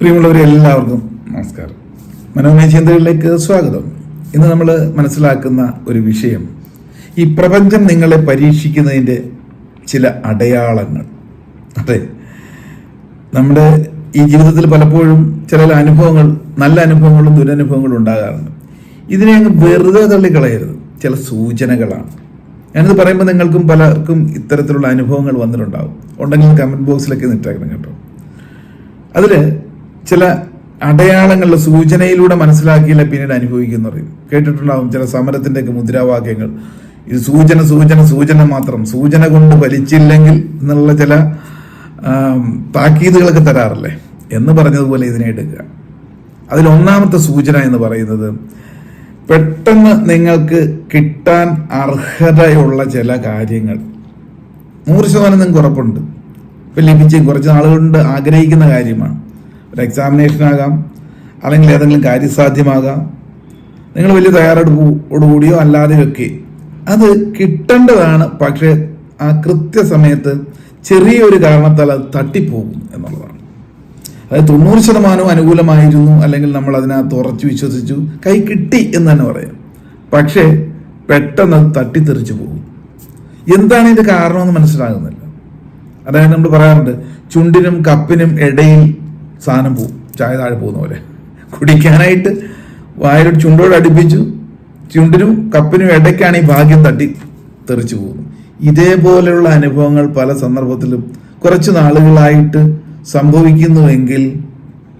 പ്രിയമുള്ളവരെ എല്ലാവർക്കും നമസ്കാരം. മനോമയ ചിന്തകളിലേക്ക് സ്വാഗതം. ഇന്ന് നമ്മൾ മനസ്സിലാക്കുന്ന ഒരു വിഷയം ഈ പ്രപഞ്ചം നിങ്ങളെ പരീക്ഷിക്കുന്നതിന്റെ ചില അടയാളങ്ങൾ. അതെ നമ്മുടെ ഈ ജീവിതത്തിൽ പലപ്പോഴും ചില അനുഭവങ്ങൾ നല്ല അനുഭവങ്ങളും ദുരനുഭവങ്ങളും ഉണ്ടാകാറുണ്ട്. ഇതിനെ അങ്ങ് വെറുതെ തള്ളിക്കളയരുത്. ചില സൂചനകളാണ്. ഞാനിത് പറയുമ്പോൾ നിങ്ങൾക്കും പലർക്കും ഇത്തരത്തിലുള്ള അനുഭവങ്ങൾ വന്നിട്ടുണ്ടാവും. ഉണ്ടെങ്കിൽ കമന്റ് ബോക്സിലൊക്കെ നിട്ടേക്കണം കേട്ടോ. അതിൽ ചില അടയാളങ്ങളുടെ സൂചനയിലൂടെ മനസ്സിലാക്കിയില്ല പിന്നീട് അനുഭവിക്കുന്ന പറയും കേട്ടിട്ടുണ്ടാവും ചില സമരത്തിന്റെയൊക്കെ മുദ്രാവാക്യങ്ങൾ. ഇത് സൂചന സൂചന സൂചന മാത്രം. സൂചന കൊണ്ട് വലിച്ചില്ലെങ്കിൽ എന്നുള്ള ചില താക്കീതുകളൊക്കെ തരാറില്ലേ? എന്ന് പറഞ്ഞതുപോലെ ഇതിനെ എടുക്കുക. അതിൽ ഒന്നാമത്തെ സൂചന എന്ന് പറയുന്നത് പെട്ടെന്ന് നിങ്ങൾക്ക് കിട്ടാൻ അർഹതയുള്ള ചില കാര്യങ്ങൾ. നൂറ് ശതമാനം നിങ്ങൾക്ക് ഉറപ്പുണ്ട്. ഇപ്പം ലഭിച്ച് കുറച്ച് നാളുകൊണ്ട് ആഗ്രഹിക്കുന്ന കാര്യമാണ്. ഒരു എക്സാമിനേഷൻ ആകാം അല്ലെങ്കിൽ ഏതെങ്കിലും കാര്യസാധ്യമാകാം. നിങ്ങൾ വലിയ തയ്യാറെടുപ്പോടുകൂടിയോ അല്ലാതെയോ ഒക്കെ. അത് കിട്ടേണ്ടതാണ് പക്ഷേ ആ കൃത്യസമയത്ത് ചെറിയൊരു കാരണത്താൽ അത് തട്ടിപ്പോകും എന്നുള്ളതാണ്. അതായത് തൊണ്ണൂറ് ശതമാനവും അനുകൂലമായിരുന്നു അല്ലെങ്കിൽ നമ്മൾ അതിനകത്ത് ഉറച്ചു വിശ്വസിച്ചു കൈ കിട്ടി എന്ന് തന്നെ പറയാം. പക്ഷേ പെട്ടെന്ന് അത് തട്ടിത്തെറിച്ചു പോകും. എന്താണ് ഇതിന്റെ കാരണമെന്ന് മനസ്സിലാകുന്നില്ല. അതായത് നമ്മൾ പറയാറുണ്ട് ചുണ്ടിനും കപ്പിനും ഇടയിൽ സാധനം പോവും ചായ താഴെ പോകുന്ന പോലെ. കുടിക്കാനായിട്ട് വായൊരു ചുണ്ടോട് അടുപ്പിച്ചു. ചുണ്ടിനും കപ്പിനും ഇടയ്ക്കാണ് ഈ ഭാഗ്യം തട്ടി തെറിച്ചു പോകുന്നത്. ഇതേപോലെയുള്ള അനുഭവങ്ങൾ പല സന്ദർഭത്തിലും കുറച്ച് നാളുകളായിട്ട് സംഭവിക്കുന്നുവെങ്കിൽ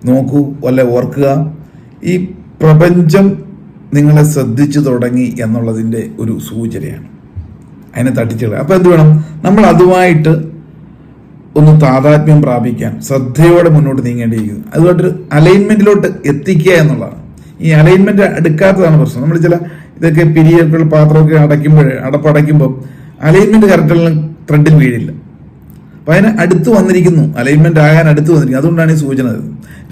നോക്കൂ വല്ല ഓർക്കുക. ഈ പ്രപഞ്ചം നിങ്ങളെ ശ്രദ്ധിച്ചു തുടങ്ങി എന്നുള്ളതിന്റെ ഒരു സൂചനയാണ്. അതിനെ തട്ടിച്ചുകള അപ്പോൾ എന്ത് വേണം? നമ്മൾ അതുമായിട്ട് ഒന്ന് താതാത്മ്യം പ്രാപിക്കാൻ ശ്രദ്ധയോടെ മുന്നോട്ട് നീങ്ങേണ്ടിയിരിക്കുന്നു. അതുകൊണ്ടൊരു അലൈൻമെന്റിലോട്ട് എത്തിക്കുക എന്നുള്ളതാണ്. ഈ അലൈൻമെന്റ് എടുക്കാത്തതാണ് പ്രശ്നം. നമ്മൾ ചില ഇതൊക്കെ പിരിയൊക്കെ പാത്രമൊക്കെ അടയ്ക്കുമ്പോൾ അടപ്പടയ്ക്കുമ്പോൾ അലൈൻമെന്റ് കറക്റ്റുള്ള ത്രെഡിൽ വീഴില്ല അപ്പൊ അതിന് അടുത്ത് വന്നിരിക്കുന്നു. അലൈൻമെന്റ് ആകാൻ അടുത്ത് വന്നിരിക്കുന്നു. അതുകൊണ്ടാണ് ഈ സൂചന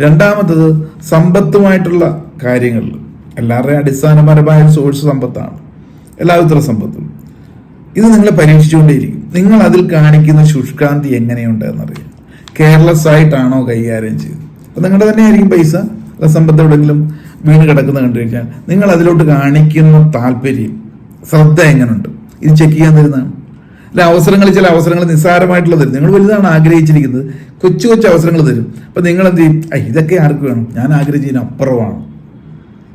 രണ്ടാമത്തത് സമ്പത്തുമായിട്ടുള്ള കാര്യങ്ങളിൽ എല്ലാവരുടെയും അടിസ്ഥാനപരമായ സോഴ്സ് സമ്പത്താണ്. എല്ലാവിധ സമ്പത്തും. ഇത് നിങ്ങളെ പരീക്ഷിച്ചുകൊണ്ടേയിരിക്കും. നിങ്ങൾ അതിൽ കാണിക്കുന്ന ശുഷ്കാന്തി എങ്ങനെയുണ്ട് എന്നറിയാം കെയർലെസ് ആയിട്ടാണോ കൈകാര്യം ചെയ്തത് അപ്പൊ നിങ്ങളുടെ തന്നെ ആയിരിക്കും പൈസ സമ്പത്ത് എവിടെയെങ്കിലും വീണ് കിടക്കുന്ന കണ്ടു കഴിഞ്ഞാൽ നിങ്ങൾ അതിലോട്ട് കാണിക്കുന്ന താല്പര്യം ശ്രദ്ധ എങ്ങനെയുണ്ട് ഇത് ചെക്ക് ചെയ്യാൻ തരുന്നതാണ്. അല്ല അവസരങ്ങൾ ചില അവസരങ്ങൾ നിസ്സാരമായിട്ടുള്ള തരും. നിങ്ങൾ വലുതാണ് ആഗ്രഹിച്ചിരിക്കുന്നത്. കൊച്ചു കൊച്ചു അവസരങ്ങൾ തരും. അപ്പൊ നിങ്ങൾ എന്ത് ചെയ്യും ഇതൊക്കെ ആർക്ക് വേണം? ഞാൻ ആഗ്രഹിച്ചതിന് അപ്പുറമാണ്.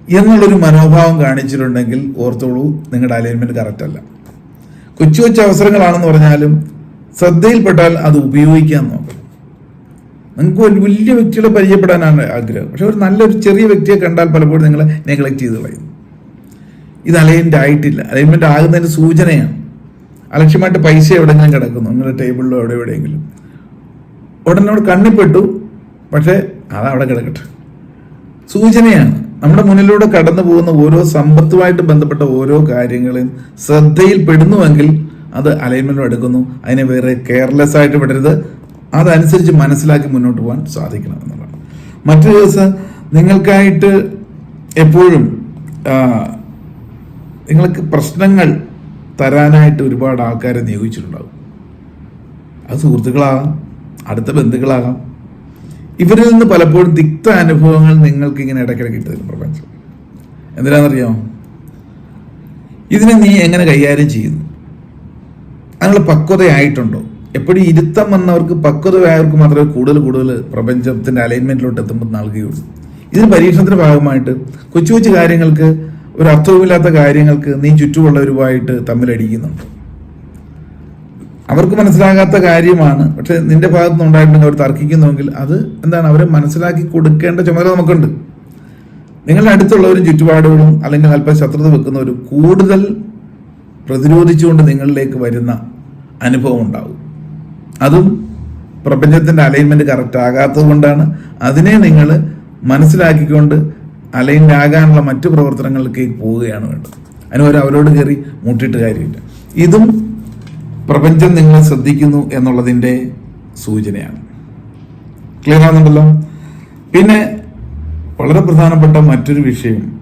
എന്നുള്ളൊരു മനോഭാവം കാണിച്ചിട്ടുണ്ടെങ്കിൽ ഓർത്തോളൂ നിങ്ങളുടെ അലൈൻമെന്റ് കറക്റ്റ് അല്ല. കൊച്ചു കൊച്ചു അവസരങ്ങളാണെന്ന് പറഞ്ഞാലും ശ്രദ്ധയിൽപ്പെട്ടാൽ അത് ഉപയോഗിക്കാൻ നോക്കും നിങ്ങൾക്ക് ഒരു വലിയ വ്യക്തികളെ പരിചയപ്പെടാനാണ് ആഗ്രഹം. പക്ഷെ ഒരു നല്ലൊരു ചെറിയ വ്യക്തിയെ കണ്ടാൽ പലപ്പോഴും നിങ്ങളെ നെഗ്ലക്ട് ചെയ്ത് കളയും. ഇത് അലൈൻഡ് ആയിട്ടില്ല. അലൈൻമെന്റ് ആകുന്നതിന് സൂചനയാണ്. അലക്ഷ്യമായിട്ട് പൈസ എവിടെയെങ്കിലും കിടക്കുന്നു. നിങ്ങളുടെ ടേബിളിലോ എവിടെ എവിടെയെങ്കിലും. ഉടനോട് കണ്ണിപ്പെട്ടു. പക്ഷേ അതവിടെ കിടക്കട്ടെ. സൂചനയാണ്. നമ്മുടെ മുന്നിലൂടെ കടന്നു പോകുന്ന ഓരോ സമ്പത്തുമായിട്ട് ബന്ധപ്പെട്ട ഓരോ കാര്യങ്ങളും ശ്രദ്ധയിൽപ്പെടുന്നുവെങ്കിൽ അത് അലൈൻമെന്റും എടുക്കുന്നു. അതിനെ വേറെ കെയർലെസ് ആയിട്ട് വിടരുത്. അതനുസരിച്ച് മനസ്സിലാക്കി മുന്നോട്ട് പോകാൻ സാധിക്കണം എന്നുള്ളതാണ്. മറ്റൊരു ദിവസം നിങ്ങൾക്കായിട്ട് എപ്പോഴും നിങ്ങൾക്ക് പ്രശ്നങ്ങൾ തരാനായിട്ട് ഒരുപാട് ആൾക്കാരെ നിയോഗിച്ചിട്ടുണ്ടാകും. അത് സുഹൃത്തുക്കളാകാം അടുത്ത ബന്ധുക്കളാകാം ഇവരിൽ നിന്ന് പലപ്പോഴും ദിക്ത അനുഭവങ്ങൾ നിങ്ങൾക്ക് ഇങ്ങനെ ഇടയ്ക്കിടയ്ക്ക് കിട്ടുന്നു പ്രപഞ്ചം. എന്തിനാണെന്നറിയാമോ ഇതിനെ നീ എങ്ങനെ കൈകാര്യം ചെയ്യുന്നു? അതിനുള്ള പക്വതയായിട്ടുണ്ടോ? എപ്പോഴും ഇരുത്തം വന്നവർക്ക് പക്വതയായവർക്ക് മാത്രമേ കൂടുതൽ കൂടുതൽ പ്രപഞ്ചത്തിന്റെ അലൈൻമെന്റിലോട്ട് എത്തുമ്പോൾ നൽകുകയുള്ളൂ. ഇതിന് പരീക്ഷണത്തിന്റെ ഭാഗമായിട്ട് കൊച്ചു കൊച്ചു കാര്യങ്ങൾക്ക് ഒരു അർത്ഥവുമില്ലാത്ത കാര്യങ്ങൾക്ക് നീ ചുറ്റുമുള്ളവരുമായിട്ട് തമ്മിലടിക്കുന്നുണ്ട്. അവർക്ക് മനസ്സിലാകാത്ത കാര്യമാണ്. പക്ഷെ നിന്റെ ഭാഗത്ത് നിന്ന് ഉണ്ടായിട്ടുണ്ടെങ്കിൽ അവർ തർക്കിക്കുന്നുവെങ്കിൽ അത് എന്താണ്? അവരെ മനസ്സിലാക്കി കൊടുക്കേണ്ട ചുമതല നമുക്കുണ്ട്. നിങ്ങളുടെ അടുത്തുള്ളവരും ചുറ്റുപാടുകളും അല്ലെങ്കിൽ അല്പം ശത്രുത വെക്കുന്നവരും കൂടുതൽ പ്രതിരോധിച്ചുകൊണ്ട് നിങ്ങളിലേക്ക് വരുന്ന അനുഭവം ഉണ്ടാവും. അതും പ്രപഞ്ചത്തിന്റെ അലൈൻമെന്റ് കറക്റ്റ് ആകാത്തത് കൊണ്ടാണ്. അതിനെ നിങ്ങൾ മനസ്സിലാക്കിക്കൊണ്ട് അലൈൻഡ് ആകാനുള്ള മറ്റു പ്രവർത്തനങ്ങളിലേക്ക് പോവുകയാണ് വേണ്ടത്. അതിന് അവരോട് കയറി മുട്ടിട്ട് കാര്യമില്ല. ഇതും പ്രപഞ്ചം നിങ്ങളെ ശ്രദ്ധിക്കുന്നു എന്നുള്ളതിന്റെ സൂചനയാണ്. ക്ലിയർ ആകുന്നുണ്ടല്ലോ? പിന്നെ വളരെ പ്രധാനപ്പെട്ട മറ്റൊരു വിഷയം.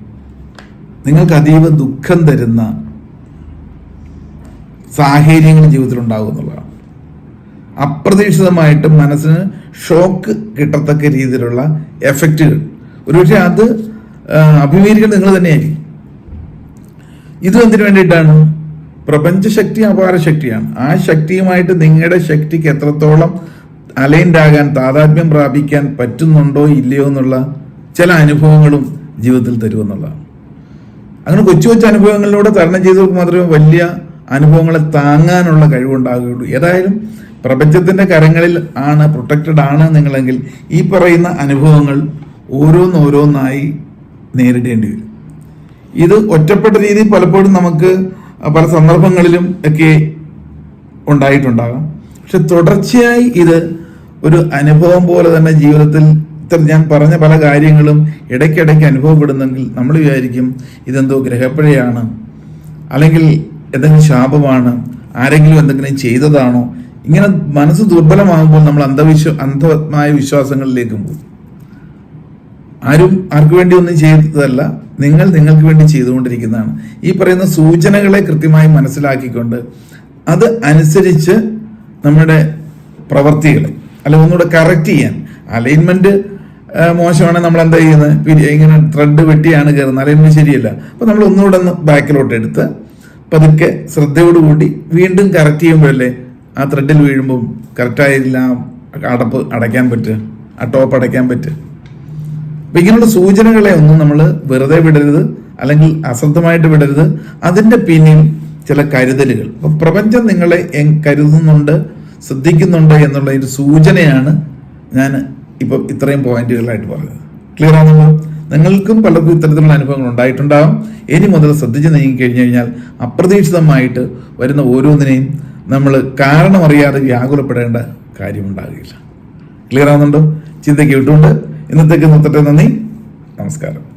നിങ്ങൾക്ക് അതീവ ദുഃഖം തരുന്ന സാഹചര്യങ്ങൾ ജീവിതത്തിൽ ഉണ്ടാകും എന്നുള്ളതാണ്. അപ്രതീക്ഷിതമായിട്ട് മനസ്സിന് ഷോക്ക് കിട്ടത്തക്ക രീതിയിലുള്ള എഫക്റ്റുകൾ ഒരുപക്ഷെ അത് അഭിമുഖീകരിക്കുന്നത് നിങ്ങൾ തന്നെയായിരിക്കും. ഇത് എന്തിനു വേണ്ടിയിട്ടാണ്? പ്രപഞ്ചശക്തി അപാര ശക്തിയാണ്. ആ ശക്തിയുമായിട്ട് നിങ്ങളുടെ ശക്തിക്ക് എത്രത്തോളം അലൈൻഡ് ആകാൻ താതാത്മ്യം പ്രാപിക്കാൻ പറ്റുന്നുണ്ടോ ഇല്ലയോ എന്നുള്ള ചില അനുഭവങ്ങളും ജീവിതത്തിൽ തരുമെന്നുള്ളതാണ് അങ്ങനെ കൊച്ചു കൊച്ചു അനുഭവങ്ങളിലൂടെ തരണം ചെയ്തവർക്ക് മാത്രമേ വലിയ അനുഭവങ്ങളെ താങ്ങാനുള്ള കഴിവുണ്ടാകുകയുള്ളൂ. ഏതായാലും പ്രപഞ്ചത്തിന്റെ കരങ്ങളിൽ ആണ് പ്രൊട്ടക്റ്റഡ് ആണ് നിങ്ങളെങ്കിൽ ഈ പറയുന്ന അനുഭവങ്ങൾ ഓരോന്നോരോന്നായി നേരിടേണ്ടി വരും. ഇത് ഒറ്റപ്പെട്ട രീതിയിൽ പലപ്പോഴും നമുക്ക് പല സന്ദർഭങ്ങളിലും ഒക്കെ ഉണ്ടായിട്ടുണ്ടാകാം. പക്ഷെ തുടർച്ചയായി ഇത് ഒരു അനുഭവം പോലെ തന്നെ ജീവിതത്തിൽ ഞാൻ പറഞ്ഞ പല കാര്യങ്ങളും ഇടയ്ക്കിടയ്ക്ക് അനുഭവപ്പെടുന്നെങ്കിൽ നമ്മൾ വിചാരിക്കും ഇതെന്തോ ഗ്രഹപ്പിഴയാണ് അല്ലെങ്കിൽ എന്തെങ്കിലും ശാപമാണ് ആരെങ്കിലും എന്തെങ്കിലും ചെയ്തതാണോ. ഇങ്ങനെ മനസ്സ് ദുർബലമാകുമ്പോൾ നമ്മൾ അന്ധവിശ്വ അന്ധമായ വിശ്വാസങ്ങളിലേക്കും പോകും. ആരും ആർക്കു വേണ്ടി ഒന്നും ചെയ്തതല്ല. നിങ്ങൾ നിങ്ങൾക്ക് വേണ്ടി ചെയ്തുകൊണ്ടിരിക്കുന്നതാണ്. ഈ പറയുന്ന സൂചനകളെ കൃത്യമായി മനസ്സിലാക്കിക്കൊണ്ട് അത് അനുസരിച്ച് നമ്മുടെ പ്രവർത്തികൾ അല്ല ഒന്നുകൂടെ കറക്റ്റ് ചെയ്യാൻ. അലൈൻമെന്റ് മോശമാണെങ്കിൽ നമ്മൾ എന്താ ചെയ്യുന്നത്? ഇങ്ങനെ ത്രെഡ് വെട്ടിയാണ് കയറുന്നത്. അലൈൻമെന്റ് ശരിയല്ല. അപ്പൊ നമ്മൾ ഒന്നുകൂടെ ഒന്ന് ബാക്കിലോട്ട് എടുത്ത് പതുക്കെ ശ്രദ്ധയോടുകൂടി വീണ്ടും കറക്റ്റ് ചെയ്യുമ്പോഴല്ലേ ആ ത്രെഡിൽ വീഴുമ്പോൾ കറക്റ്റായില്ല അടപ്പ് അടയ്ക്കാൻ പറ്റുക ആ ടോപ്പ് അടയ്ക്കാൻ പറ്റുക. അപ്പൊ ഇങ്ങനെയുള്ള സൂചനകളെ ഒന്നും നമ്മൾ വെറുതെ വിടരുത് അല്ലെങ്കിൽ അശ്രദ്ധമായിട്ട് വിടരുത്. അതിന്റെ പിന്നിൽ ചില കരുതലുകൾ. അപ്പൊ പ്രപഞ്ചം നിങ്ങളെ കരുതുന്നുണ്ട് ശ്രദ്ധിക്കുന്നുണ്ട് എന്നുള്ള ഒരു സൂചനയാണ് ഞാൻ ഇപ്പൊ ഇത്രയും പോയിന്റുകളായിട്ട് പറഞ്ഞത്. ക്ലിയർ ആണല്ലോ? നിങ്ങൾക്കും പലർക്കും ഇത്തരത്തിലുള്ള അനുഭവങ്ങൾ ഉണ്ടായിട്ടുണ്ടാകും ഇനി മുതൽ ശ്രദ്ധിച്ച് നീങ്ങി കഴിഞ്ഞു കഴിഞ്ഞാൽ അപ്രതീക്ഷിതമായിട്ട് വരുന്ന ഓരോന്നിനെയും നമ്മൾ കാരണമറിയാതെ വ്യാകുലപ്പെടേണ്ട കാര്യമുണ്ടാകില്ല. ക്ലിയർ ആവുന്നുണ്ടോ? ചിന്തയ്ക്ക് വിട്ടുകൊണ്ട് ഇന്നത്തേക്ക് നിർത്തട്ടെ നന്ദി. നമസ്കാരം.